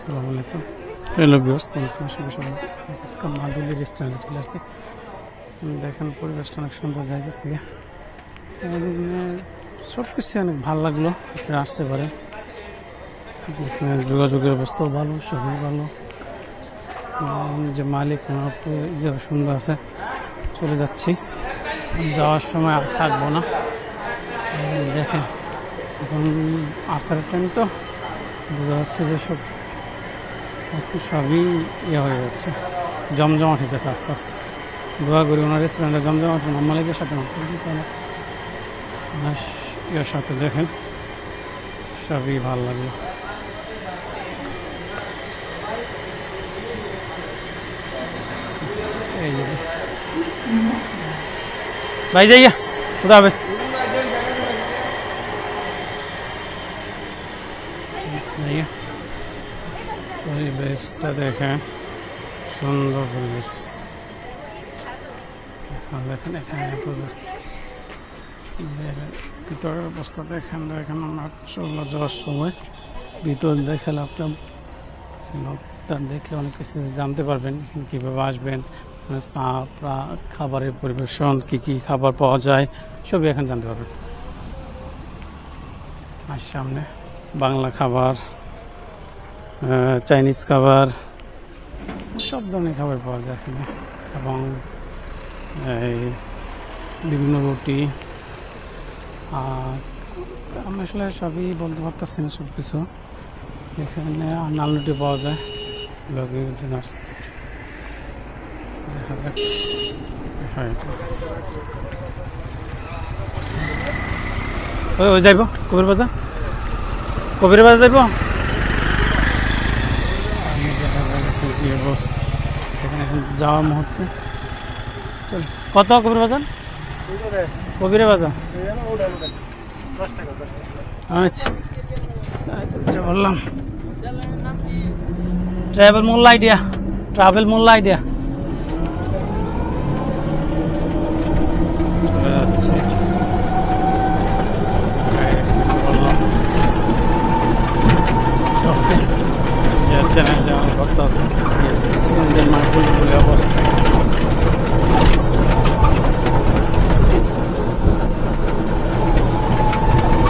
আসসালামু আলাইকুম hello viewers সবাই আজকে মাদুলি রেস্টুরেন্টে চলে আসছি। দেখেন পরিবেশটা অনেক সুন্দর যাইতেছে। সব কিছু অনেক ভালো লাগল আপনারা আসতে পারেন। এখানে যোগাযোগের অবস্থাও ভালো সবই ভালো। যে মালিক ওনার ইয়ে সুন্দর আছে। চলে যাচ্ছি। যাওয়ার সময় আর থাকব না। দেখেন এখন আসার টাইম তো। বোঝা যাচ্ছে যে সব সবই ইয়ে হয়ে যাচ্ছে। জমজমাট হইতেছে আস্তে আস্তে। দোয়া করি ওনার রেস্টুরেন্টে জমজমাট না মালিকের সাথে ইয়ের সাথে দেখেন, সবই ভালো লাগল ভাই যাইয়া খুদা হাফেজ। যাইয়া পরিবেশটা দেখেন সুন্দর পরিবেশ। এখন দেখেন এখানে ভিতরের অবস্থা দেখেন দেখেন আমরা চলে যাওয়ার সময় ভিতর দেখালে আপনার দেখলে অনেক কিছু জানতে পারবেন, এখানে কীভাবে আসবেন মানে খাবারের পরিবেশন, কি কি খাবার পাওয়া যায়, সবই এখন জানতে পারবেন। আর সামনে বাংলা খাবার। চাইনিজ খাবার। সব ধরনের খাবার পাওয়া যায় এখানে। এবং, এই বিভিন্ন রুটি। আর আমি আসলে সবই বলতে পারতেছি না সব কিছু এখানে নাল রুটি পাওয়া যায়। জন্য আসছে। দেখা যাক। ওই যাইব। কবির বাজার? কবির বাজার যাইব আমি দেখা যায় যে কি অবস্থা। এখানে এখন যাওয়ার মুহূর্তে। কত কবির বাজার? কবিরে বাজার? আচ্ছা। বললাম। ট্রাভেল মূল্য আইডিয়া ট্রাভেল মূল্য আইডিয়া চলে যাচ্ছে এই, বললাম সবকে যাচ্ছে না যাওয়ার কথা আছে ইঞ্জিন মার্কেট বলে অবস্থা